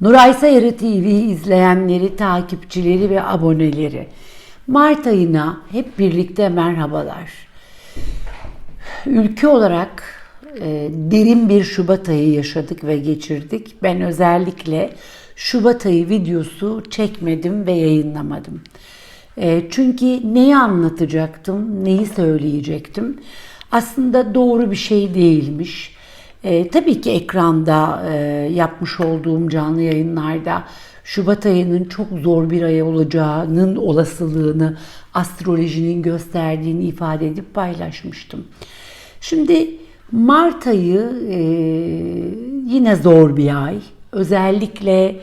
Nuray Sayarı TV izleyenleri, takipçileri ve aboneleri. Mart ayına hep birlikte merhabalar. Ülke olarak e, derin bir Şubat ayı yaşadık ve geçirdik. Ben özellikle Şubat ayı videosu çekmedim ve yayınlamadım. E, çünkü neyi anlatacaktım, neyi söyleyecektim aslında doğru bir şey değilmiş. E, tabii ki ekranda e, yapmış olduğum canlı yayınlarda Şubat ayının çok zor bir ay olacağının olasılığını astrolojinin gösterdiğini ifade edip paylaşmıştım. Şimdi Mart ayı e, yine zor bir ay. Özellikle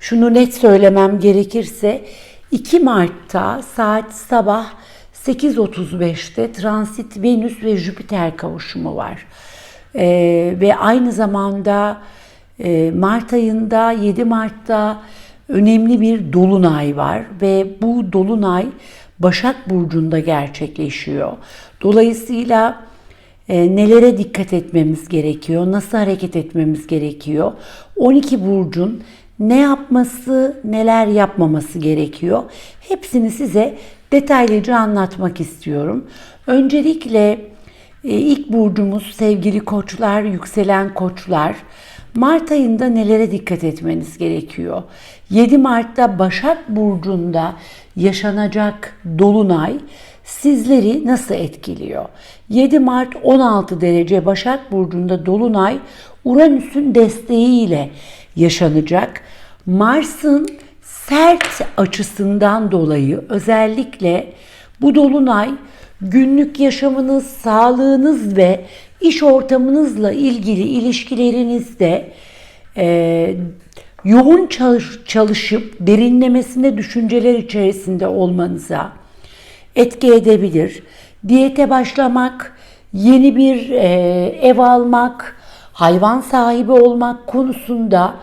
şunu net söylemem gerekirse 2 Mart'ta saat sabah 8.35'te transit Venüs ve Jüpiter kavuşumu var. Ee, ve aynı zamanda e, Mart ayında 7 Mart'ta önemli bir dolunay var ve bu dolunay Başak Burcu'nda gerçekleşiyor. Dolayısıyla e, nelere dikkat etmemiz gerekiyor, nasıl hareket etmemiz gerekiyor, 12 burcun ne yapması, neler yapmaması gerekiyor. Hepsini size detaylıca anlatmak istiyorum. Öncelikle e, ilk burcumuz sevgili koçlar, yükselen koçlar. Mart ayında nelere dikkat etmeniz gerekiyor? 7 Mart'ta Başak Burcu'nda yaşanacak dolunay sizleri nasıl etkiliyor? 7 Mart 16 derece Başak Burcu'nda dolunay Uranüs'ün desteğiyle yaşanacak. Mars'ın sert açısından dolayı özellikle bu dolunay günlük yaşamınız, sağlığınız ve iş ortamınızla ilgili ilişkilerinizde e, yoğun çalış, çalışıp derinlemesine düşünceler içerisinde olmanıza etki edebilir. Diyete başlamak, yeni bir e, ev almak, hayvan sahibi olmak konusunda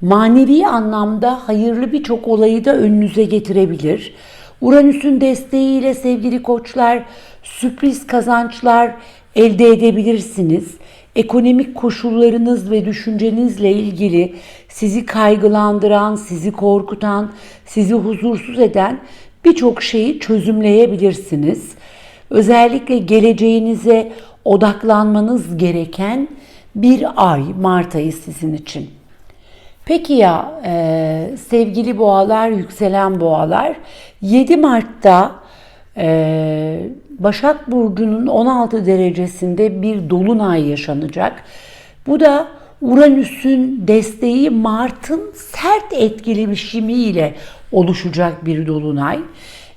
manevi anlamda hayırlı birçok olayı da önünüze getirebilir. Uranüs'ün desteğiyle sevgili koçlar sürpriz kazançlar elde edebilirsiniz. Ekonomik koşullarınız ve düşüncenizle ilgili sizi kaygılandıran, sizi korkutan, sizi huzursuz eden birçok şeyi çözümleyebilirsiniz. Özellikle geleceğinize odaklanmanız gereken bir ay Mart ayı sizin için. Peki ya e, sevgili boğalar, yükselen boğalar 7 Mart'ta e, Başak Burcu'nun 16 derecesinde bir dolunay yaşanacak. Bu da Uranüs'ün desteği Mart'ın sert etkileşimiyle oluşacak bir dolunay.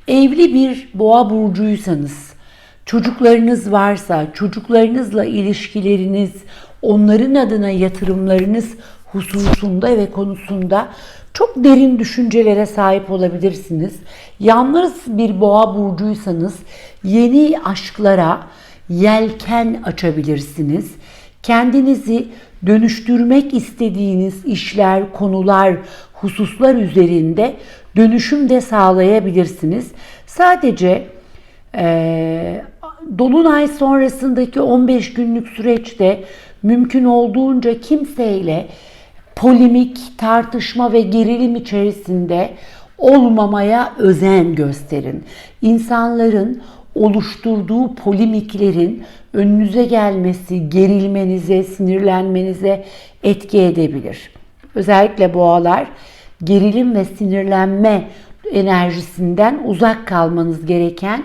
Evli bir boğa burcuysanız, çocuklarınız varsa, çocuklarınızla ilişkileriniz, onların adına yatırımlarınız hususunda ve konusunda çok derin düşüncelere sahip olabilirsiniz. Yalnız bir boğa burcuysanız yeni aşklara yelken açabilirsiniz. Kendinizi dönüştürmek istediğiniz işler, konular, hususlar üzerinde dönüşüm de sağlayabilirsiniz. Sadece e, Dolunay sonrasındaki 15 günlük süreçte mümkün olduğunca kimseyle polemik, tartışma ve gerilim içerisinde olmamaya özen gösterin. İnsanların oluşturduğu polemiklerin önünüze gelmesi, gerilmenize, sinirlenmenize etki edebilir. Özellikle boğalar gerilim ve sinirlenme enerjisinden uzak kalmanız gereken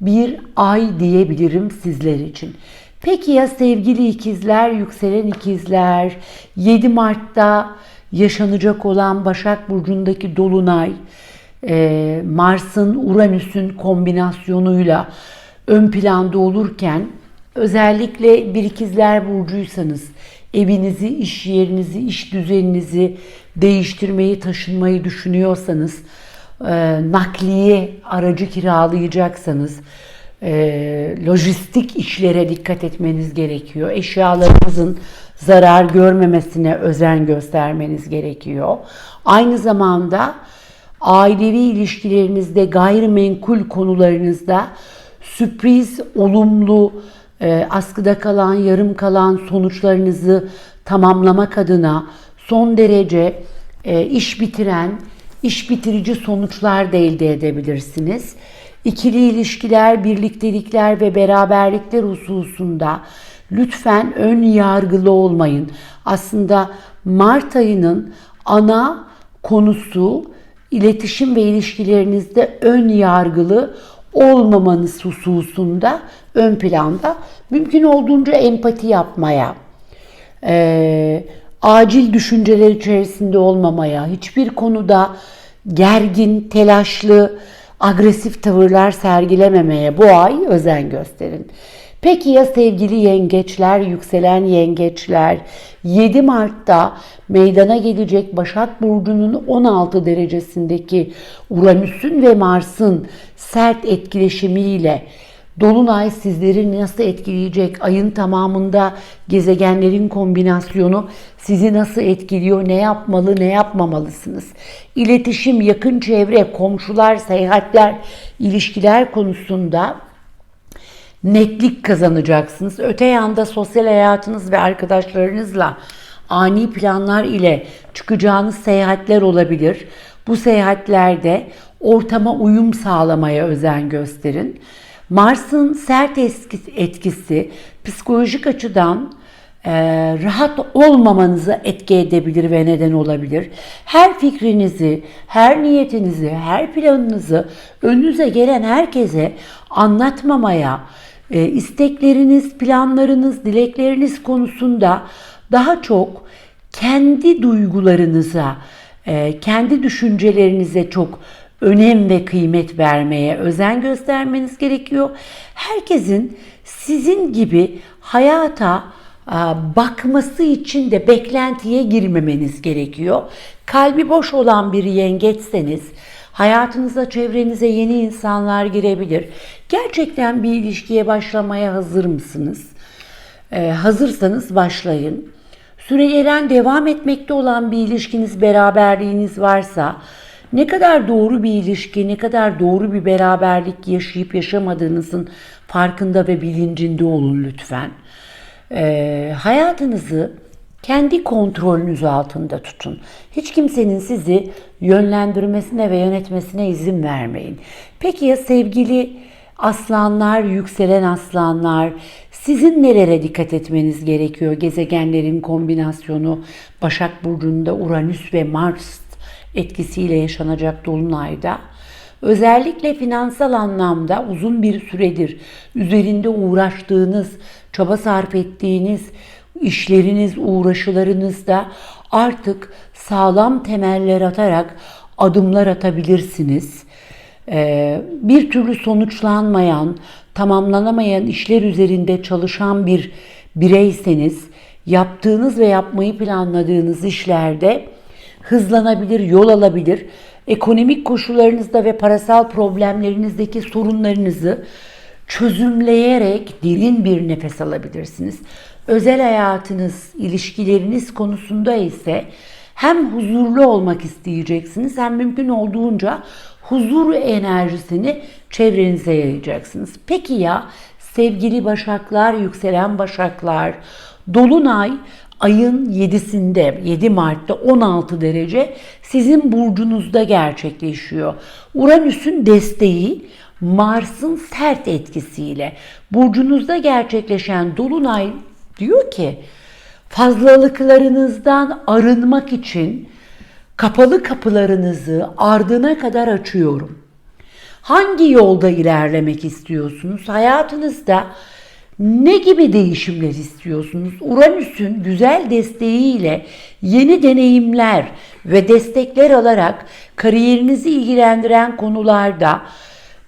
bir ay diyebilirim sizler için. Peki ya sevgili ikizler, yükselen ikizler, 7 Mart'ta yaşanacak olan Başak Burcu'ndaki Dolunay, e, Mars'ın Uranüs'ün kombinasyonuyla ön planda olurken özellikle bir ikizler burcuysanız evinizi, iş yerinizi, iş düzeninizi değiştirmeyi, taşınmayı düşünüyorsanız, e, nakliye aracı kiralayacaksanız, e, lojistik işlere dikkat etmeniz gerekiyor. Eşyalarınızın zarar görmemesine özen göstermeniz gerekiyor. Aynı zamanda ailevi ilişkilerinizde, gayrimenkul konularınızda sürpriz, olumlu, e, askıda kalan, yarım kalan sonuçlarınızı tamamlamak adına son derece e, iş bitiren, iş bitirici sonuçlar da elde edebilirsiniz. İkili ilişkiler, birliktelikler ve beraberlikler hususunda lütfen ön yargılı olmayın. Aslında Mart ayının ana konusu iletişim ve ilişkilerinizde ön yargılı olmamanız hususunda ön planda mümkün olduğunca empati yapmaya, e, acil düşünceler içerisinde olmamaya, hiçbir konuda gergin, telaşlı, agresif tavırlar sergilememeye bu ay özen gösterin. Peki ya sevgili yengeçler, yükselen yengeçler 7 Mart'ta meydana gelecek Başak Burcu'nun 16 derecesindeki Uranüs'ün ve Mars'ın sert etkileşimiyle Dolunay sizleri nasıl etkileyecek? Ayın tamamında gezegenlerin kombinasyonu sizi nasıl etkiliyor? Ne yapmalı, ne yapmamalısınız? İletişim, yakın çevre, komşular, seyahatler, ilişkiler konusunda netlik kazanacaksınız. Öte yanda sosyal hayatınız ve arkadaşlarınızla ani planlar ile çıkacağınız seyahatler olabilir. Bu seyahatlerde ortama uyum sağlamaya özen gösterin. Mars'ın sert etkisi psikolojik açıdan e, rahat olmamanızı etki edebilir ve neden olabilir. Her fikrinizi, her niyetinizi, her planınızı önünüze gelen herkese anlatmamaya, e, istekleriniz, planlarınız, dilekleriniz konusunda daha çok kendi duygularınıza, e, kendi düşüncelerinize çok önem ve kıymet vermeye özen göstermeniz gerekiyor. Herkesin sizin gibi hayata bakması için de beklentiye girmemeniz gerekiyor. Kalbi boş olan bir yengeçseniz hayatınıza, çevrenize yeni insanlar girebilir. Gerçekten bir ilişkiye başlamaya hazır mısınız? Ee, hazırsanız başlayın. Süreyelen devam etmekte olan bir ilişkiniz, beraberliğiniz varsa ne kadar doğru bir ilişki, ne kadar doğru bir beraberlik yaşayıp yaşamadığınızın farkında ve bilincinde olun lütfen. Ee, hayatınızı kendi kontrolünüz altında tutun. Hiç kimsenin sizi yönlendirmesine ve yönetmesine izin vermeyin. Peki ya sevgili aslanlar, yükselen aslanlar, sizin nelere dikkat etmeniz gerekiyor? Gezegenlerin kombinasyonu, Başak Burcu'nda Uranüs ve Mars etkisiyle yaşanacak dolunayda özellikle finansal anlamda uzun bir süredir üzerinde uğraştığınız, çaba sarf ettiğiniz işleriniz, uğraşılarınızda artık sağlam temeller atarak adımlar atabilirsiniz. Ee, bir türlü sonuçlanmayan, tamamlanamayan işler üzerinde çalışan bir bireyseniz yaptığınız ve yapmayı planladığınız işlerde hızlanabilir, yol alabilir. Ekonomik koşullarınızda ve parasal problemlerinizdeki sorunlarınızı çözümleyerek derin bir nefes alabilirsiniz. Özel hayatınız, ilişkileriniz konusunda ise hem huzurlu olmak isteyeceksiniz hem mümkün olduğunca huzur enerjisini çevrenize yayacaksınız. Peki ya sevgili başaklar, yükselen başaklar, dolunay ayın 7'sinde 7 Mart'ta 16 derece sizin burcunuzda gerçekleşiyor. Uranüs'ün desteği Mars'ın sert etkisiyle burcunuzda gerçekleşen dolunay diyor ki fazlalıklarınızdan arınmak için kapalı kapılarınızı ardına kadar açıyorum. Hangi yolda ilerlemek istiyorsunuz? Hayatınızda ne gibi değişimler istiyorsunuz? Uranüs'ün güzel desteğiyle yeni deneyimler ve destekler alarak kariyerinizi ilgilendiren konularda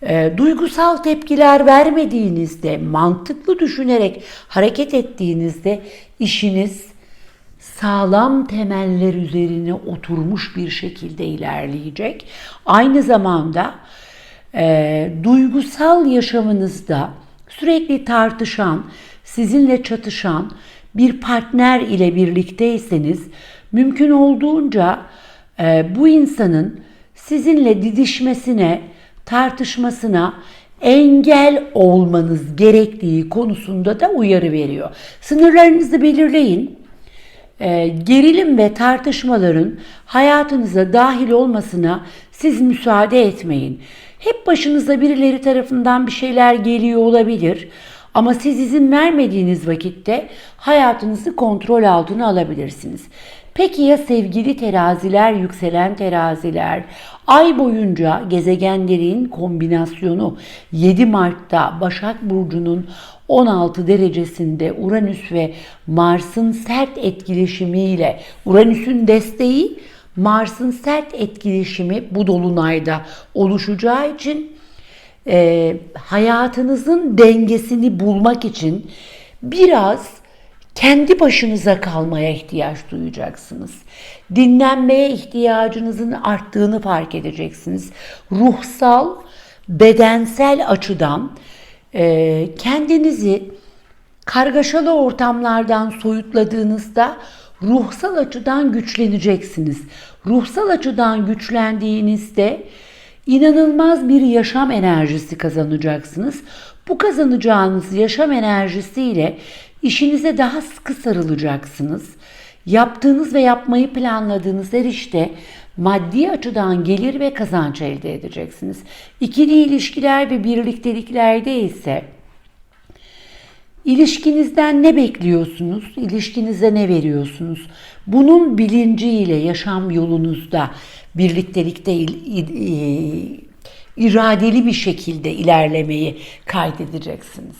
e, duygusal tepkiler vermediğinizde, mantıklı düşünerek hareket ettiğinizde işiniz sağlam temeller üzerine oturmuş bir şekilde ilerleyecek. Aynı zamanda e, duygusal yaşamınızda sürekli tartışan, sizinle çatışan bir partner ile birlikteyseniz mümkün olduğunca e, bu insanın sizinle didişmesine, tartışmasına engel olmanız gerektiği konusunda da uyarı veriyor. Sınırlarınızı belirleyin. Ee, gerilim ve tartışmaların hayatınıza dahil olmasına siz müsaade etmeyin. Hep başınıza birileri tarafından bir şeyler geliyor olabilir. Ama siz izin vermediğiniz vakitte hayatınızı kontrol altına alabilirsiniz. Peki ya sevgili teraziler, yükselen teraziler? Ay boyunca gezegenlerin kombinasyonu 7 Mart'ta Başak Burcu'nun 16 derecesinde Uranüs ve Mars'ın sert etkileşimiyle Uranüs'ün desteği Mars'ın sert etkileşimi bu dolunayda oluşacağı için e, hayatınızın dengesini bulmak için biraz kendi başınıza kalmaya ihtiyaç duyacaksınız. Dinlenmeye ihtiyacınızın arttığını fark edeceksiniz. Ruhsal, bedensel açıdan e, kendinizi kargaşalı ortamlardan soyutladığınızda ruhsal açıdan güçleneceksiniz. Ruhsal açıdan güçlendiğinizde inanılmaz bir yaşam enerjisi kazanacaksınız. Bu kazanacağınız yaşam enerjisiyle işinize daha sıkı sarılacaksınız. Yaptığınız ve yapmayı planladığınız her işte maddi açıdan gelir ve kazanç elde edeceksiniz. İkili ilişkiler ve birlikteliklerde ise İlişkinizden ne bekliyorsunuz? İlişkinize ne veriyorsunuz? Bunun bilinciyle yaşam yolunuzda birliktelikte iradeli bir şekilde ilerlemeyi kaydedeceksiniz.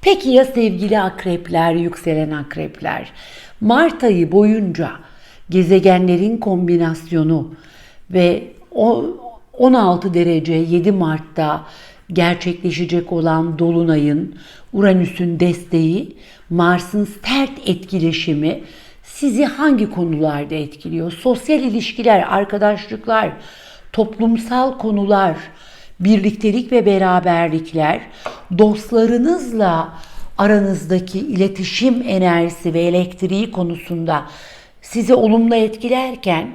Peki ya sevgili akrepler, yükselen akrepler? Mart ayı boyunca gezegenlerin kombinasyonu ve 16 derece 7 Mart'ta gerçekleşecek olan dolunayın Uranüs'ün desteği, Mars'ın sert etkileşimi sizi hangi konularda etkiliyor? Sosyal ilişkiler, arkadaşlıklar, toplumsal konular, birliktelik ve beraberlikler, dostlarınızla aranızdaki iletişim enerjisi ve elektriği konusunda sizi olumlu etkilerken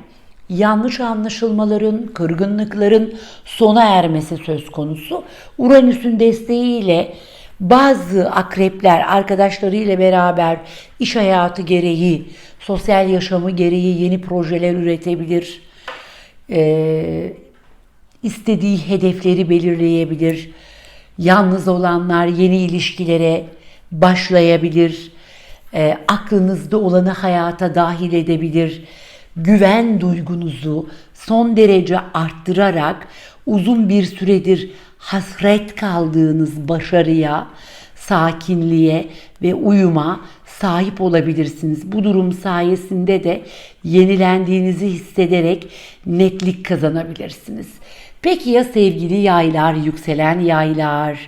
yanlış anlaşılmaların, kırgınlıkların sona ermesi söz konusu. Uranüs'ün desteğiyle bazı akrepler arkadaşlarıyla beraber iş hayatı gereği, sosyal yaşamı gereği yeni projeler üretebilir. Ee, istediği hedefleri belirleyebilir. Yalnız olanlar yeni ilişkilere başlayabilir. E, aklınızda olanı hayata dahil edebilir. Güven duygunuzu son derece arttırarak uzun bir süredir hasret kaldığınız başarıya, sakinliğe ve uyuma sahip olabilirsiniz. Bu durum sayesinde de yenilendiğinizi hissederek netlik kazanabilirsiniz. Peki ya sevgili yaylar, yükselen yaylar?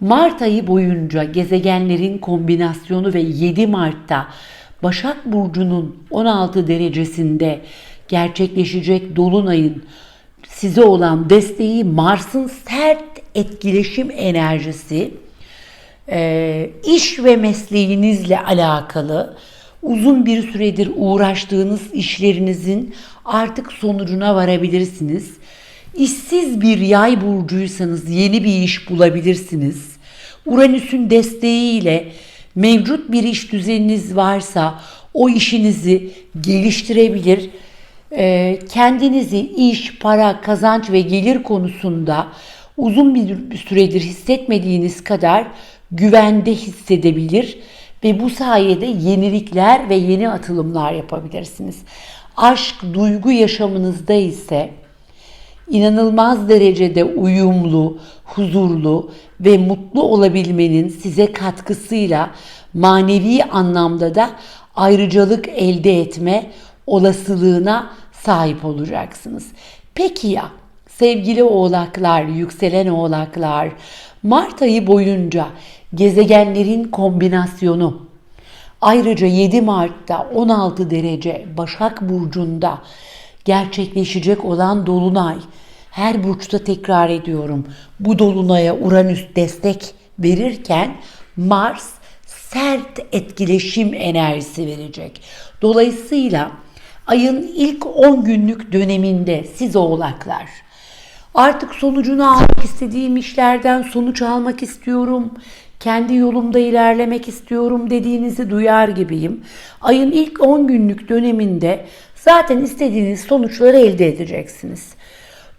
Mart ayı boyunca gezegenlerin kombinasyonu ve 7 Mart'ta Başak Burcu'nun 16 derecesinde gerçekleşecek Dolunay'ın size olan desteği Mars'ın sert etkileşim enerjisi, e, iş ve mesleğinizle alakalı uzun bir süredir uğraştığınız işlerinizin artık sonucuna varabilirsiniz. İşsiz bir yay burcuysanız yeni bir iş bulabilirsiniz. Uranüs'ün desteğiyle mevcut bir iş düzeniniz varsa o işinizi geliştirebilir. Ee, kendinizi iş, para, kazanç ve gelir konusunda uzun bir süredir hissetmediğiniz kadar güvende hissedebilir ve bu sayede yenilikler ve yeni atılımlar yapabilirsiniz. Aşk, duygu yaşamınızda ise inanılmaz derecede uyumlu, huzurlu ve mutlu olabilmenin size katkısıyla manevi anlamda da ayrıcalık elde etme olasılığına sahip olacaksınız. Peki ya sevgili oğlaklar, yükselen oğlaklar, Mart ayı boyunca gezegenlerin kombinasyonu ayrıca 7 Mart'ta 16 derece Başak Burcu'nda gerçekleşecek olan dolunay. Her burçta tekrar ediyorum. Bu dolunaya Uranüs destek verirken Mars sert etkileşim enerjisi verecek. Dolayısıyla ayın ilk 10 günlük döneminde siz oğlaklar artık sonucunu almak istediğim işlerden sonuç almak istiyorum. Kendi yolumda ilerlemek istiyorum dediğinizi duyar gibiyim. Ayın ilk 10 günlük döneminde zaten istediğiniz sonuçları elde edeceksiniz.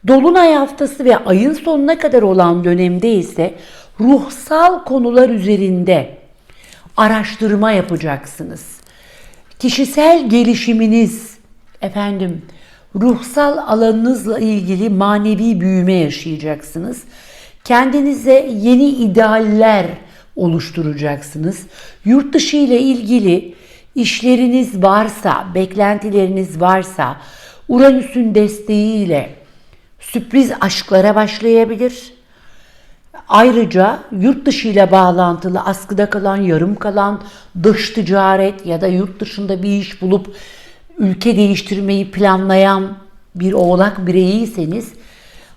Dolunay haftası ve ayın sonuna kadar olan dönemde ise ruhsal konular üzerinde araştırma yapacaksınız. Kişisel gelişiminiz, efendim, ruhsal alanınızla ilgili manevi büyüme yaşayacaksınız. Kendinize yeni idealler oluşturacaksınız. Yurt dışı ile ilgili işleriniz varsa, beklentileriniz varsa Uranüs'ün desteğiyle sürpriz aşklara başlayabilir. Ayrıca yurt dışı ile bağlantılı askıda kalan, yarım kalan dış ticaret ya da yurt dışında bir iş bulup ülke değiştirmeyi planlayan bir oğlak bireyiyseniz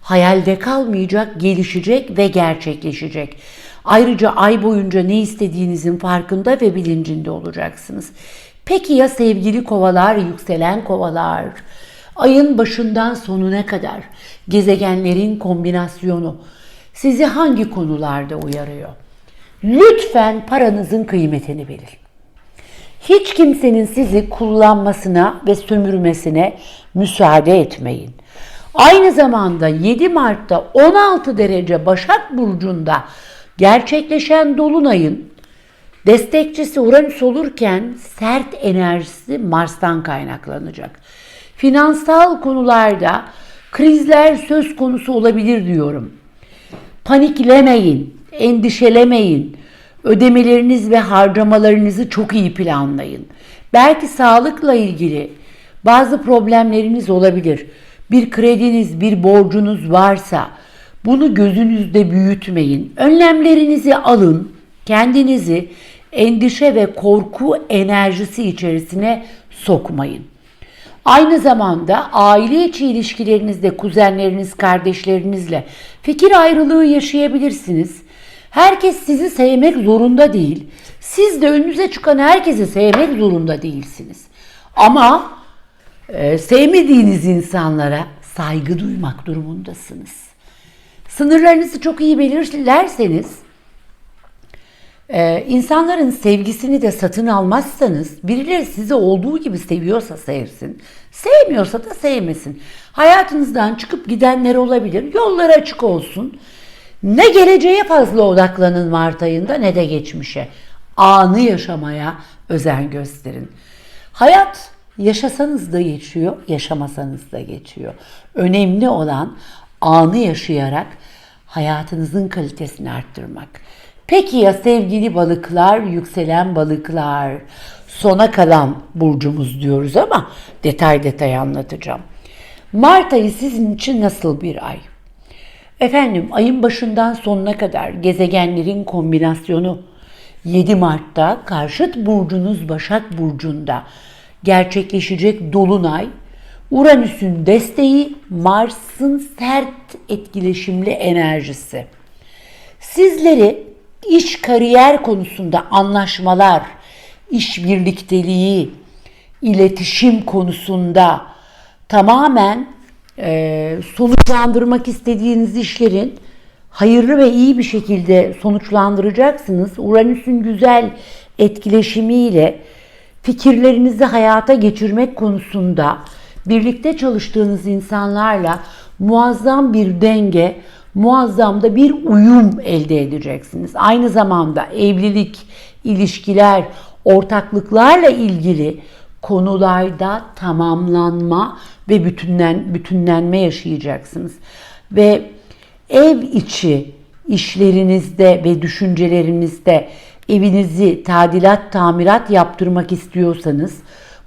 hayalde kalmayacak, gelişecek ve gerçekleşecek. Ayrıca ay boyunca ne istediğinizin farkında ve bilincinde olacaksınız. Peki ya sevgili kovalar, yükselen kovalar? Ayın başından sonuna kadar gezegenlerin kombinasyonu sizi hangi konularda uyarıyor? Lütfen paranızın kıymetini bilin. Hiç kimsenin sizi kullanmasına ve sömürmesine müsaade etmeyin. Aynı zamanda 7 Mart'ta 16 derece Başak Burcu'nda gerçekleşen Dolunay'ın destekçisi Uranüs olurken sert enerjisi Mars'tan kaynaklanacak. Finansal konularda krizler söz konusu olabilir diyorum. Paniklemeyin, endişelemeyin. Ödemeleriniz ve harcamalarınızı çok iyi planlayın. Belki sağlıkla ilgili bazı problemleriniz olabilir. Bir krediniz, bir borcunuz varsa bunu gözünüzde büyütmeyin. Önlemlerinizi alın. Kendinizi endişe ve korku enerjisi içerisine sokmayın. Aynı zamanda aile içi ilişkilerinizde kuzenleriniz, kardeşlerinizle fikir ayrılığı yaşayabilirsiniz. Herkes sizi sevmek zorunda değil. Siz de önünüze çıkan herkesi sevmek zorunda değilsiniz. Ama e, sevmediğiniz insanlara saygı duymak durumundasınız. Sınırlarınızı çok iyi belirlerseniz ee, insanların sevgisini de satın almazsanız birileri sizi olduğu gibi seviyorsa sevsin, sevmiyorsa da sevmesin. Hayatınızdan çıkıp gidenler olabilir. Yollar açık olsun. Ne geleceğe fazla odaklanın Mart ayında ne de geçmişe. Anı yaşamaya özen gösterin. Hayat yaşasanız da geçiyor, yaşamasanız da geçiyor. Önemli olan anı yaşayarak hayatınızın kalitesini arttırmak. Peki ya sevgili balıklar, yükselen balıklar? Sona kalan burcumuz diyoruz ama detay detay anlatacağım. Mart ayı sizin için nasıl bir ay? Efendim ayın başından sonuna kadar gezegenlerin kombinasyonu 7 Mart'ta karşıt burcunuz Başak Burcu'nda gerçekleşecek dolunay Uranüs'ün desteği Mars'ın sert etkileşimli enerjisi. Sizleri iş kariyer konusunda anlaşmalar, iş birlikteliği, iletişim konusunda tamamen e, sonuçlandırmak istediğiniz işlerin hayırlı ve iyi bir şekilde sonuçlandıracaksınız. Uranüs'ün güzel etkileşimiyle fikirlerinizi hayata geçirmek konusunda birlikte çalıştığınız insanlarla muazzam bir denge, muazzam da bir uyum elde edeceksiniz. Aynı zamanda evlilik, ilişkiler, ortaklıklarla ilgili konularda tamamlanma ve bütünlen, bütünlenme yaşayacaksınız. Ve ev içi işlerinizde ve düşüncelerinizde evinizi tadilat, tamirat yaptırmak istiyorsanız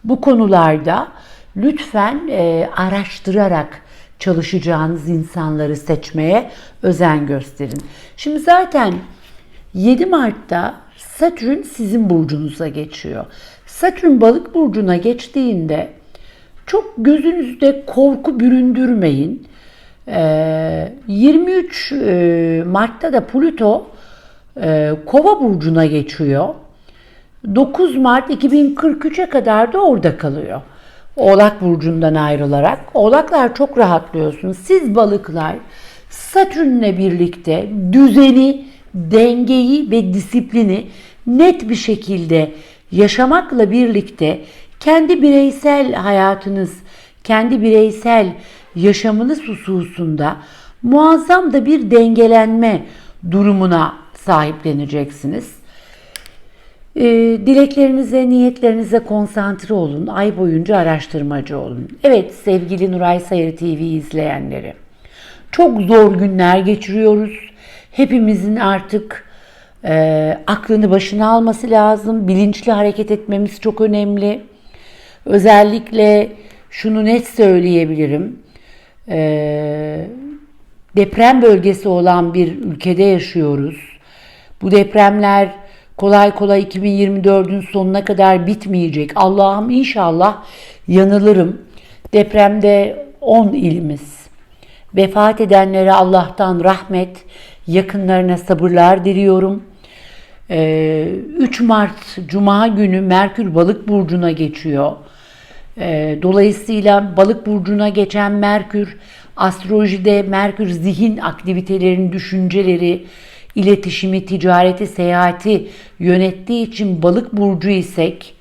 bu konularda lütfen e, araştırarak çalışacağınız insanları seçmeye özen gösterin. Şimdi zaten 7 Mart'ta Satürn sizin burcunuza geçiyor. Satürn balık burcuna geçtiğinde çok gözünüzde korku büründürmeyin. 23 ee, e, Mart'ta da Plüto e, Kova burcuna geçiyor. 9 Mart 2043'e kadar da orada kalıyor. Oğlak burcundan ayrılarak. Oğlaklar çok rahatlıyorsunuz. Siz balıklar Satürn'le birlikte düzeni dengeyi ve disiplini net bir şekilde yaşamakla birlikte kendi bireysel hayatınız, kendi bireysel yaşamınız hususunda muazzam da bir dengelenme durumuna sahipleneceksiniz. Ee, dileklerinize, niyetlerinize konsantre olun. Ay boyunca araştırmacı olun. Evet sevgili Nuray Sayarı TV izleyenleri. Çok zor günler geçiriyoruz. Hepimizin artık e, aklını başına alması lazım. Bilinçli hareket etmemiz çok önemli. Özellikle şunu net söyleyebilirim. E, deprem bölgesi olan bir ülkede yaşıyoruz. Bu depremler kolay kolay 2024'ün sonuna kadar bitmeyecek. Allah'ım inşallah yanılırım. Depremde 10 ilimiz. Vefat edenlere Allah'tan rahmet, yakınlarına sabırlar diliyorum. Ee, 3 Mart Cuma günü Merkür Balık burcuna geçiyor. Ee, Dolayısıyla Balık burcuna geçen Merkür astrolojide Merkür zihin aktivitelerini, düşünceleri, iletişimi, ticareti, seyahati yönettiği için Balık burcu isek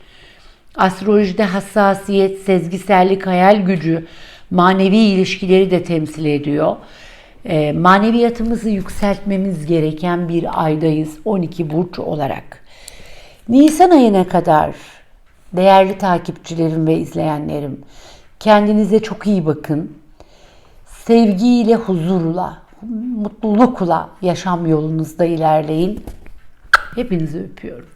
astrolojide hassasiyet, sezgisellik, hayal gücü, manevi ilişkileri de temsil ediyor. Ee, maneviyatımızı yükseltmemiz gereken bir aydayız 12 burç olarak. Nisan ayına kadar değerli takipçilerim ve izleyenlerim kendinize çok iyi bakın. Sevgiyle, huzurla, mutlulukla yaşam yolunuzda ilerleyin. Hepinizi öpüyorum.